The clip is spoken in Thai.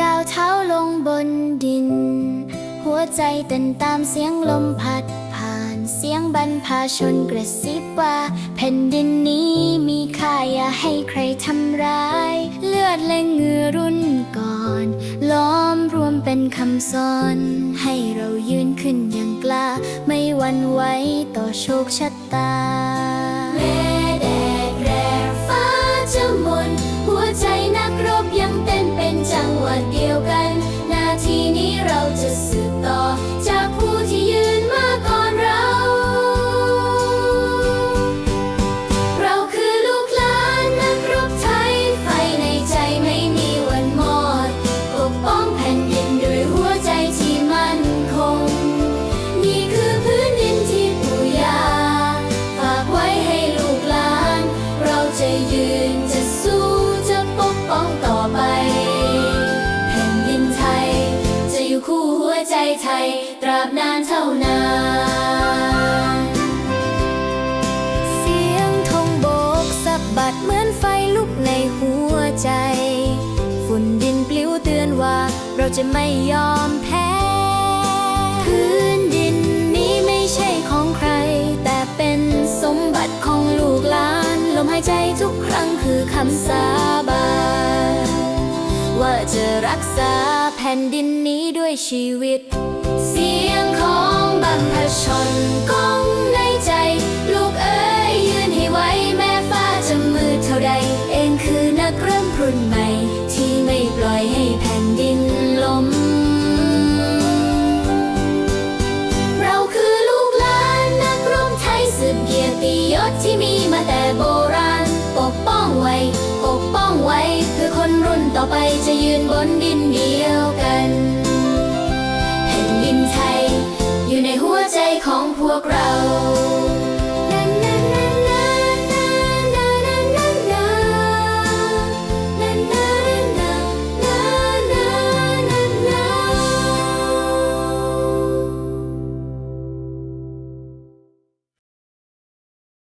ก้าวเท้าลงบนดิน หัวใจเต้นตามเสียงลมพัดผ่านเสียงบรรพาชนกระซิบว่า แผ่นดินนี้มีค่าอย่าให้ใครทำร้าย เลือดและเหงื่อรุ่นก่อนล มเป็นคำสอน ให้เรายืนขึ้นอย่างกล้า ไม่หวั่นไหวต่อโชคชะตาแม่แดดแรงฟ้าจะมน หัวใจนักรบยังเต้นเป็นจังหวะเดียวกัน นาทีนี้เราจะสืบต่อ ตราบนานเท่านานเสียงธงโบกสะบัดเหมือนไฟลุกในหัวใจ ฝุ่นดินปลิวเตือนว่าเราจะไม่ยอมแพ้พื้นดินนี้ไม่ใช่ของใคร แต่เป็นสมบัติของลูกหลาน ลมหายใจทุกครั้งคือคำสา รักษาแผ่นดินนี้ด้วยชีวิต เสียงของบัมพชนก้องในใจ ลูกเอ๋ยยืนให้ไว้ แม้ฟ้าจะมืดเท่าใด เองคือนักเริ่มรุ่นใหม่ ที่ไม่ปล่อยให้แผ่นดินล้มเราคือลูกหลานนักรบไทยสืบเกียรติยศที่มี ต่อไปจะยืนบนดินเดียวกันแผ่นดินไทย อยู่ในหัวใจของพวกเรา